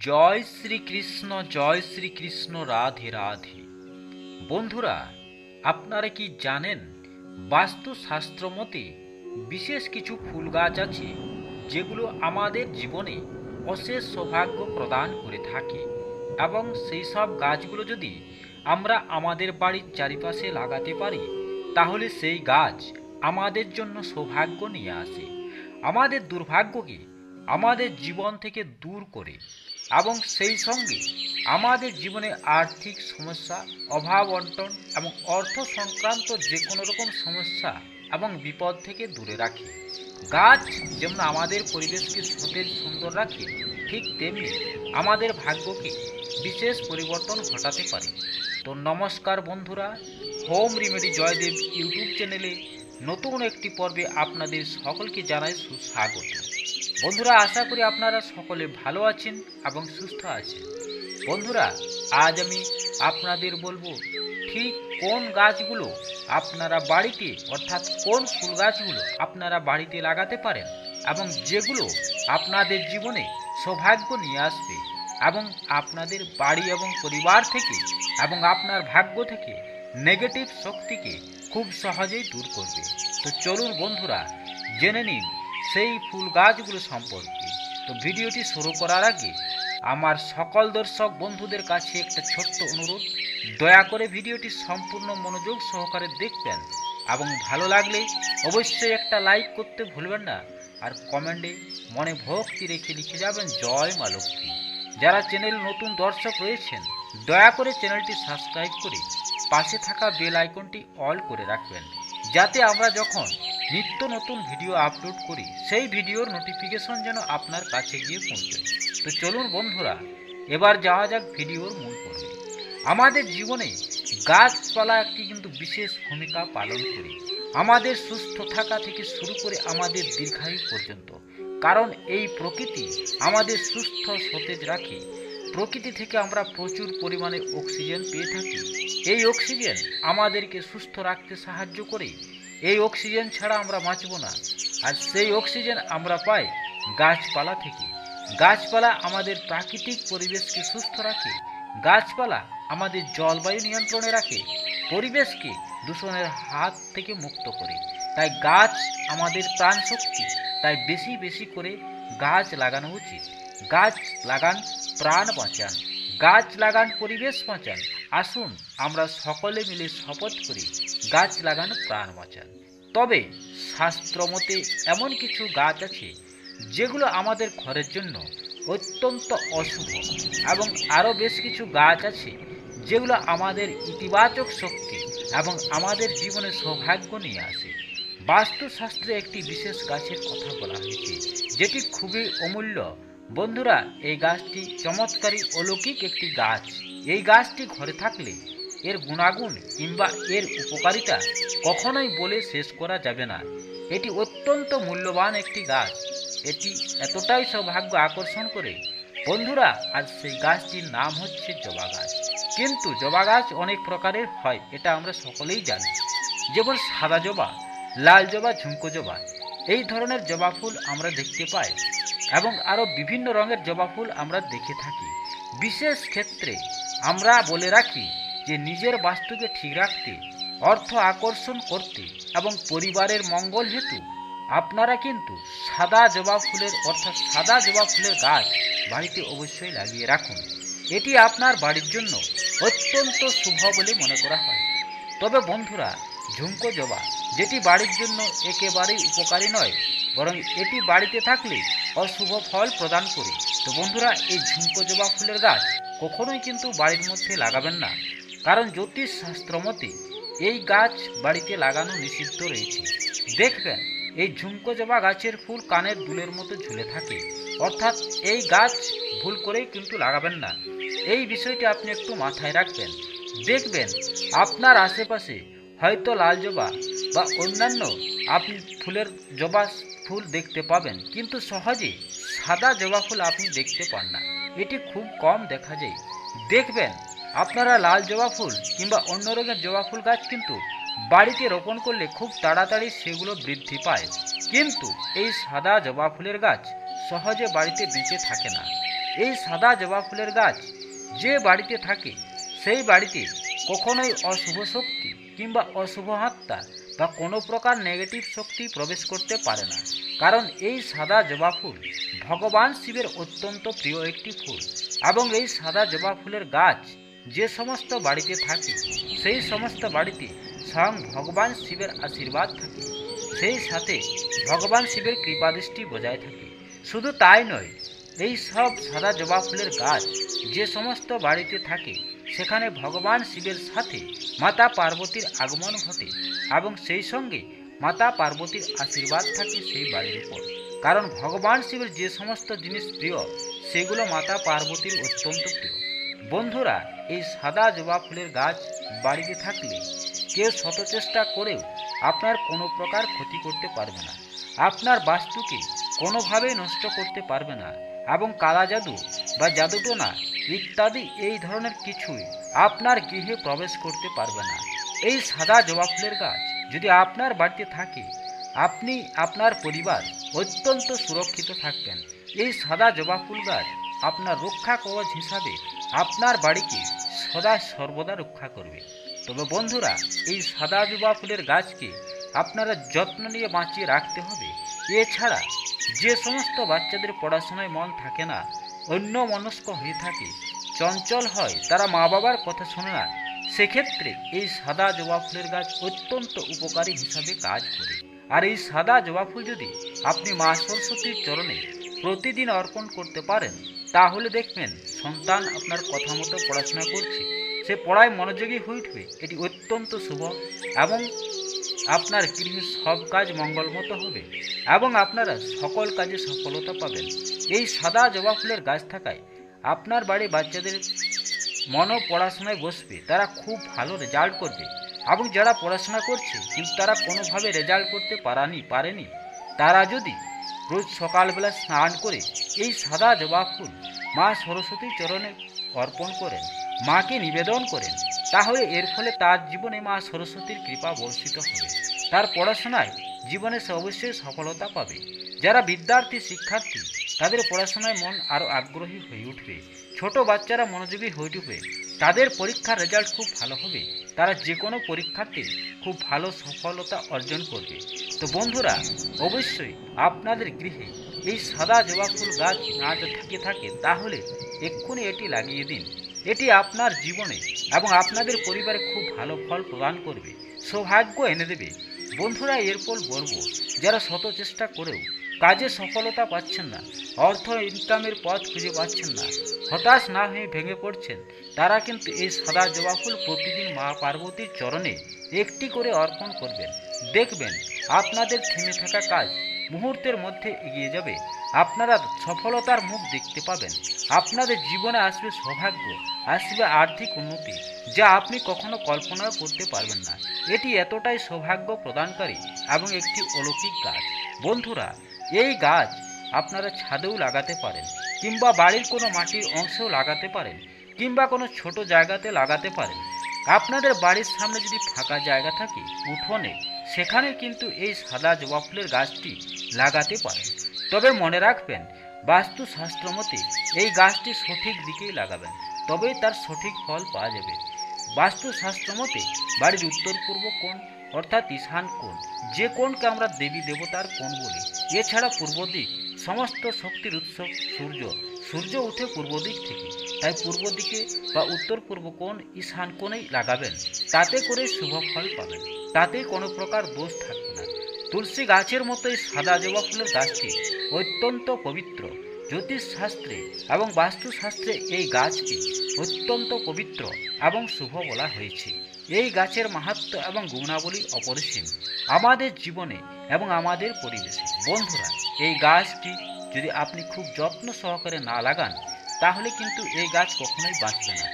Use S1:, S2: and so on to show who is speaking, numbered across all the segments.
S1: জয় শ্রীকৃষ্ণ জয় শ্রীকৃষ্ণ, রাধে রাধে। বন্ধুরা, আপনারা কি জানেন বাস্তুশাস্ত্র মতে বিশেষ কিছু ফুল গাছ আছে যেগুলো আমাদের জীবনে অশেষ সৌভাগ্য প্রদান করে থাকে? এবং সেই সব গাছগুলো যদি আমরা আমাদের বাড়ির চারিপাশে লাগাতে পারি, তাহলে সেই গাছ আমাদের জন্য সৌভাগ্য নিয়ে আসে। আমাদের দুর্ভাগ্যকে আমাদের জীবন থেকে দূর করে এবং সেই সঙ্গে আমাদের জীবনে আর্থিক সমস্যা, অভাব অন্টন এবং অর্থ সংক্রান্ত যে কোনো রকম সমস্যা এবং বিপদ থেকে দূরে রাখে। গাছ যেমন আমাদের পরিবেশকে সতেজ, সুন্দর রাখে, ঠিক তেমনি আমাদের ভাগ্যকে বিশেষ পরিবর্তন ঘটাতে পারে। তো নমস্কার বন্ধুরা, হোম রিমেডি জয়দেব ইউটিউব চ্যানেলে নতুন একটি পর্বে আপনাদের সকলকে জানাই সুস্বাগত। বন্ধুরা, আশা করি আপনারা সকলে ভালো আছেন এবং সুস্থ আছেন। বন্ধুরা, আজ আমি আপনাদের বলব, ঠিক কোন গাছগুলো আপনারা বাড়িতে, অর্থাৎ কোন ফুল গাছগুলো আপনারা বাড়িতে লাগাতে পারেন এবং যেগুলো আপনাদের জীবনে সৌভাগ্য নিয়ে আসবে এবং আপনাদের বাড়ি এবং পরিবার থেকে এবং আপনার ভাগ্য থেকে নেগেটিভ শক্তিকে খুব সহজেই দূর করবে। তো চলুন বন্ধুরা, জেনে নিন সেই ফুল গাছগুলো সম্পর্কে। তো ভিডিওটি শুরু করার আগে আমার সকল দর্শক বন্ধুদের কাছে একটা ছোট্ট অনুরোধ। দয়া করে ভিডিওটি সম্পূর্ণ মনোযোগ সহকারে দেখবেন এবং ভালো লাগলে অবশ্যই একটা লাইক করতে ভুলবেন না আর কমেন্টে মনে ভক্তি রেখে লিখে যাবেন, জয় মা লক্ষ্মী। যারা চ্যানেল নতুন দর্শক রয়েছেন, দয়া করে চ্যানেলটি সাবস্ক্রাইব করে পাশে থাকা বেল আইকনটি অল করে রাখবেন। যাতে আমরা যখন নিত্য নতুন ভিডিও আপলোড করি, সেই ভিডিওর নোটিফিকেশন যেন আপনার কাছে গিয়ে পৌঁছায় তো চলুন বন্ধুরা, এবার যাওয়া যাক ভিডিওর মূল পর্বে। আমাদের জীবনে গাছপালা একটি কিন্তু বিশেষ ভূমিকা পালন করে। আমাদের সুস্থ থাকা থেকে শুরু করে আমাদের দীর্ঘায়ু পর্যন্ত। কারণ এই প্রকৃতি আমাদের সুস্থ সতেজ রাখে। প্রকৃতি থেকে আমরা প্রচুর পরিমাণে অক্সিজেন পেয়ে থাকি। এই অক্সিজেন আমাদেরকে সুস্থ রাখতে সাহায্য করে। এই অক্সিজেন ছাড়া আমরা বাঁচব না। আর সেই অক্সিজেন আমরা পাই গাছপালা থেকে। গাছপালা আমাদের প্রাকৃতিক পরিবেশকে সুস্থ রাখে। গাছপালা আমাদের জলবায়ু নিয়ন্ত্রণে রাখে। পরিবেশকে দূষণের হাত থেকে মুক্ত করে। তাই গাছ আমাদের প্রাণ শক্তি তাই বেশি বেশি করে গাছ লাগানো উচিত। গাছ লাগান, প্রাণ বাঁচান। গাছ লাগান, পরিবেশ বাঁচান। আসুন আমরা সকলে মিলে শপথ করি, গাছ লাগানো প্রাণ বাঁচান। তবে শাস্ত্রমতে এমন কিছু গাছ আছে, যেগুলো আমাদের ঘরের জন্য অত্যন্ত অশুভ এবং আরও বেশ কিছু গাছ আছে, যেগুলো আমাদের ইতিবাচক শক্তি এবং আমাদের জীবনে সৌভাগ্য নিয়ে আসে। বাস্তুশাস্ত্রে একটি বিশেষ গাছের কথা বলা হয়েছে, যেটি খুবই অমূল্য। বন্ধুরা, এই গাছটি চমৎকারী অলৌকিক একটি গাছ। এই গাছটি ঘরে থাকলে এর গুণাগুণ কিংবা এর উপকারিতা কখনোই বলে শেষ করা যাবে না। এটি অত্যন্ত মূল্যবান একটি গাছ। এটি এতটাই সৌভাগ্য আকর্ষণ করে, বন্ধুরা, আজ সেই গাছটির নাম হচ্ছে জবা গাছ। কিন্তু জবা গাছ অনেক প্রকারের হয়, এটা আমরা সকলেই জানি। যেমন সাদা জবা, লাল জবা, ঝুমকো জবা, এই ধরনের জবা ফুল আমরা দেখতে পাই এবং আরও বিভিন্ন রঙের জবা ফুল আমরা দেখে থাকি। বিশেষ ক্ষেত্রে আমরা বলে রাখি যে নিজের বাস্তুকে ঠিক রাখতে, অর্থ আকর্ষণ করতে এবং পরিবারের মঙ্গল হেতু, আপনারা কিন্তু সাদা জবা ফুলের, অর্থাৎ সাদা জবা ফুলের গাছ বাড়িতে অবশ্যই লাগিয়ে রাখুন। এটি আপনার বাড়ির জন্য অত্যন্ত শুভ বলে মনে করা হয়। তবে বন্ধুরা, ঝুমকো জবা যেটি বাড়ির জন্য একেবারেই উপকারী নয়, বরং এটি বাড়িতে থাকলে অশুভ ফল প্রদান করে। তো বন্ধুরা, এই ঝুমকো জবা ফুলের গাছ কখনোই কিন্তু বাড়ির মধ্যে লাগাবেন না। কারণ জ্যোতিষ শাস্ত্র মতে এই গাছ বাড়িতে লাগানো নিষিদ্ধ রয়েছে। দেখবেন, এই ঝুমকো জবা গাছের ফুল কানের দুলের মতো ঝুলে থাকে। অর্থাৎ এই গাছ ভুল করেই কিন্তু লাগাবেন না। এই বিষয়টি আপনি একটু মাথায় রাখবেন। দেখবেন, আপনার আশেপাশে হয়তো লাল জবা বা অন্যান্য আপনি ফুলের জবা ফুল দেখতে পাবেন, কিন্তু সহজে সাদা জবা ফুল আপনি দেখতে পান না। এটি খুব কম দেখা যায়। দেখবেন আপনারা লাল জবা ফুল কিংবা অন্য রঙের জবা ফুল গাছ কিন্তু বাড়িতে রোপণ করলে খুব তাড়াতাড়ি সেগুলো বৃদ্ধি পায়। কিন্তু এই সাদা জবা ফুলের গাছ সহজে বাড়িতে বেঁচে থাকে না। এই সাদা জবা ফুলের গাছ যে বাড়িতে থাকে, সেই বাড়িতে কখনোই অশুভ শক্তি কিংবা অশুভ আত্মা বা কোনো প্রকার নেগেটিভ শক্তি প্রবেশ করতে পারে না। কারণ এই সাদা জবা ফুল ভগবান শিবের অত্যন্ত প্রিয় একটি ফুল এবং এই সাদা জবা ফুলের গাছ যে সমস্ত বাড়িতে থাকে, সেই সমস্ত বাড়িতে স্বয়ং ভগবান শিবের আশীর্বাদ থাকে। সেই সাথে ভগবান শিবের কৃপাদৃষ্টি বজায় থাকে। শুধু তাই নয়, এই সব সাদা জবা ফুলের গাছ যে সমস্ত বাড়িতে থাকে, সেখানে ভগবান শিবের সাথে মাতা পার্বতীর আগমন ঘটে এবং সেই সঙ্গে মাতা পার্বতীর আশীর্বাদ থাকে সেই বাড়ির উপর। কারণ ভগবান শিবের যে সমস্ত জিনিস প্রিয়, সেগুলো মাতা পার্বতীর অত্যন্ত প্রিয়। বন্ধুরা, এই সাদা জবা ফুলের গাছ বাড়িতে থাকলে কেউ শত চেষ্টা করেও আপনার কোনো প্রকার ক্ষতি করতে পারবে না। আপনার বাস্তুকে কোনোভাবেই নষ্ট করতে পারবে না এবং কালা জাদু বা জাদুটোনা ইত্যাদি এই ধরনের কিছুই আপনার গৃহে প্রবেশ করতে পারবে না। এই সাদা জবা ফুলের গাছ যদি আপনার বাড়িতে থাকে, আপনি আপনার পরিবার অত্যন্ত সুরক্ষিত থাকবেন। এই সাদা জবা ফুল গাছ আপনার রক্ষা কবচ হিসাবে আপনার বাড়িকে সদা সর্বদা রক্ষা করবে। তবে বন্ধুরা, এই সাদা জবা ফুলের গাছকে আপনারা যত্ন নিয়ে বাঁচিয়ে রাখতে হবে। এছাড়া যে সমস্ত বাচ্চাদের পড়াশোনায় মন থাকে না, অন্য মনস্ক হয়ে থাকে, চঞ্চল হয়, তারা মা বাবার কথা শোনে না, সেক্ষেত্রে এই সাদা জবা ফুলের গাছ অত্যন্ত উপকারী হিসাবে কাজ করে। আর এই সাদা জবা ফুল যদি আপনি মা সরস্বতীর চরণে প্রতিদিন অর্পণ করতে পারেন তাহলে দেখবেন সন্তান আপনার কথা মতো পড়াশোনা করছে। সে পড়ায় মনোযোগী হয়ে উঠবে, এটি অত্যন্ত শুভ এবং আপনার গৃহের সব কাজ মঙ্গলমতো হবে এবং আপনারা সকল কাজে সফলতা পাবেন। এই সাদা জবা ফুলের গাছ থাকায় আপনার বাড়ি বাচ্চাদের মনও পড়াশোনায় বসবে, তারা খুব ভালো রেজাল্ট করবে এবং যারা পড়াশোনা করছে, কিন্তু তারা কোনোভাবে রেজাল্ট করতে পারানি, পারেনি, তারা যদি রোজ সকালবেলা স্নান করে এই সাদা জবা ফুল মা সরস্বতীর চরণে অর্পণ করেন, মাকে নিবেদন করেন। তাহলে এর ফলে তার জীবনে মা সরস্বতীর কৃপা বর্ষিত হবে। তার পড়াশোনায় জীবনে সে অবশ্যই সফলতা পাবে। যারা বিদ্যার্থী, শিক্ষার্থী, তাদের পড়াশোনায় মন আরও আগ্রহী হয়ে উঠবে। ছোট বাচ্চারা মনোযোগী হয়ে উঠবে। তাদের পরীক্ষার রেজাল্ট খুব ভালো হবে। তারা যে কোনো পরীক্ষাতে খুব ভালো সফলতা অর্জন করবে। তো বন্ধুরা, অবশ্যই আপনাদের গৃহে এই সাদা জবা ফুল গাছ না থেকে থাকে, তাহলে এক্ষুনি এটি লাগিয়ে দিন। এটি আপনার জীবনে এবং আপনাদের পরিবারে খুব ভালো ফল প্রদান করবে। সৌভাগ্য এনে দেবে। বন্ধুরা, এরপর বলব, যারা শত চেষ্টা করেও কাজে সফলতা পাচ্ছেন না, অর্থ ইনকামের পথ খুঁজে পাচ্ছেন না, হতাশ না হয়ে ভেঙে পড়ছেন। তারা কিন্তু এই সাদা জবা ফুল প্রতিদিন মা পার্বতীর চরণে একটি করে অর্পণ করবেন। দেখবেন, আপনাদের থেমে থাকা কাজ মুহূর্তের মধ্যে এগিয়ে যাবে। আপনারা সফলতার মুখ দেখতে পাবেন। আপনাদের জীবনে আসবে সৌভাগ্য, আসবে আর্থিক উন্নতি, যা আপনি কখনো কল্পনা করতে পারবেন না। এটি এতটাই সৌভাগ্য প্রদানকারী এবং একটি অলৌকিক কাজ। বন্ধুরা এই গাছ আপনারা ছাদেও লাগাতে পারেন, কিংবা বাড়ির কোনো মাটির অংশেও লাগাতে পারেন, কিংবা কোনো ছোট জায়গাতে লাগাতে পারেন। আপনাদের বাড়ির সামনে যদি ফাঁকা জায়গা থাকে, উঠোনে, সেখানে কিন্তু এই সাদা জবা ফুলের গাছটি লাগাতে পারেন। তবে মনে রাখবেন, বাস্তুশাস্ত্র মতে এই গাছটি সঠিক দিকেই লাগাবেন, তবেই তার সঠিক ফল পাওয়া যাবে। বাস্তুশাস্ত্র মতে বাড়ির উত্তর পূর্ব কোণ, অর্থাৎ ঈশান কোণ, যে কোণকে আমরা দেবী দেবতার কোণ বলি এছাড়া পূর্ব দিক, সমস্ত শক্তির উৎস সূর্য। সূর্য উঠে পূর্ব দিক থেকে। তাই পূর্ব দিকে বা উত্তর পূর্ব কোণ ঈশান কোণেই লাগাবেন। তাতে করে শুভ ফল পাবেন। তাতে কোনো প্রকার দোষ থাকবে না। তুলসী গাছের মতোই সাদা জবা ফুলের গাছটি অত্যন্ত পবিত্র। জ্যোতিষশাস্ত্রে এবং বাস্তুশাস্ত্রে এই গাছকে অত্যন্ত পবিত্র এবং শুভ বলা হয়েছে। এই গাছের মাহাত্ম্য এবং গুণাবলী অপরিসীম। আমাদের জীবনে এবং আমাদের পরিবেশে। বন্ধুরা, এই গাছটি যদি আপনি খুব যত্ন সহকারে না লাগান, তাহলে কিন্তু এই গাছ কখনোই বাঁচবে না।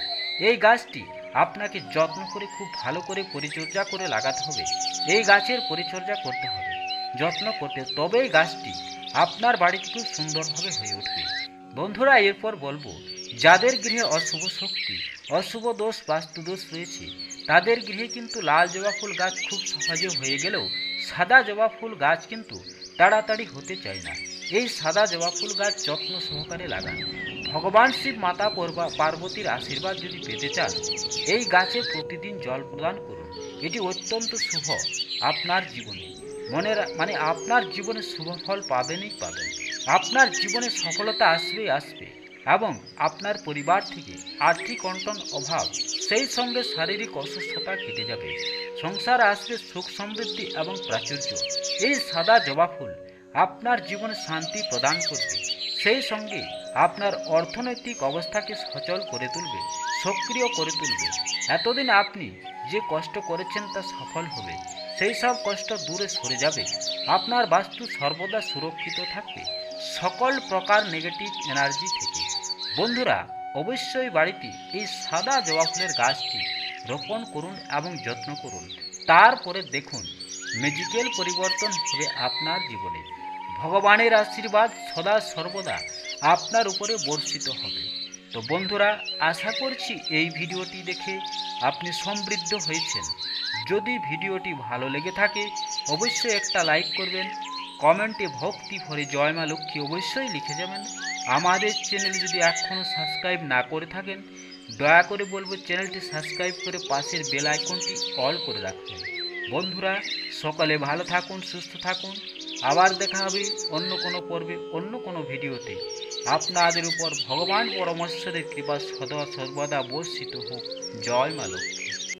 S1: এই গাছটি আপনাকে যত্ন করে খুব ভালো করে পরিচর্যা করে লাগাতে হবে। এই গাছের পরিচর্যা করতে হবে, যত্ন করতে। তবেই গাছটি আপনার বাড়িতে খুব সুন্দরভাবে হয়ে উঠবে। বন্ধুরা, এরপর বলব, যাদের গৃহে অশুভ শক্তি, অশুভ দোষ, বাস্তু দোষ রয়েছে, তাদের গৃহে কিন্তু লাল জবা ফুল গাছ খুব সহজে হয়ে গেলেও সাদা জবা ফুল গাছ কিন্তু তাড়াতাড়ি হতে চায় না। এই সাদা জবা ফুল গাছ যত্ন সহকারে লাগান। ভগবান শিব মাতা পার্বতীর আশীর্বাদ যদি পেতে চান, এই গাছে প্রতিদিন জল প্রদান করুন। এটি অত্যন্ত শুভ আপনার জীবনে। মনে মানে আপনার জীবনে শুভ ফল পাবেনই পাবেন। আপনার জীবনে সফলতা আসবেই আসবে। এবং আপনার পরিবার থেকে আর্থিক অন্টন অভাব, সেই সঙ্গে শারীরিক অসুস্থতা কেটে যাবে। সংসার আসবে সুখ সমৃদ্ধি এবং প্রাচুর্য। এই সাদা জবা ফুল আপনার জীবনে শান্তি প্রদান করবে। সেই সঙ্গে আপনার অর্থনৈতিক অবস্থাকে সচল করে তুলবে, সক্রিয় করে তুলবে। এতদিন আপনি যে কষ্ট করেছেন তা সফল হবে। সেই সব কষ্ট দূরে সরে যাবে। আপনার বাস্তু সর্বদা সুরক্ষিত থাকবে। সকল প্রকার নেগেটিভ এনার্জি থেকে বন্ধুরা, অবশ্যই বাড়িতে এই সাদা জবা ফুলের গাছটি রোপণ করুন এবং যত্ন করুন। তারপরে দেখুন ম্যাজিক্যাল পরিবর্তন হবে আপনার জীবনে। ভগবানের আশীর্বাদ সদা সর্বদা আপনার উপরে বর্ষিত হবে। তো বন্ধুরা, আশা করছি এই ভিডিওটি দেখে আপনি সমৃদ্ধ হয়েছেন। যদি ভিডিওটি ভালো লেগে থাকে, অবশ্যই একটা লাইক করবেন কমেন্টে ভক্তি ভরে জয় মা লক্ষ্মী অবশ্যই লিখে যাবেন। আমাদের চ্যানেল যদি এখনও সাবস্ক্রাইব না করে থাকেন, দয়া করে বলব চ্যানেলটি সাবস্ক্রাইব করে পাশের বেল আইকনটি অল করে রাখবেন। বন্ধুরা, সকালে ভালো থাকুন, সুস্থ থাকুন। আবার দেখা হবে অন্য কোনো পর্বে, অন্য কোনো ভিডিওতে। আপনাদের উপর ভগবান পরমেশ্বরের কৃপা সদা সর্বদা বর্ষিত হোক। জয় মা লক্ষ্মী।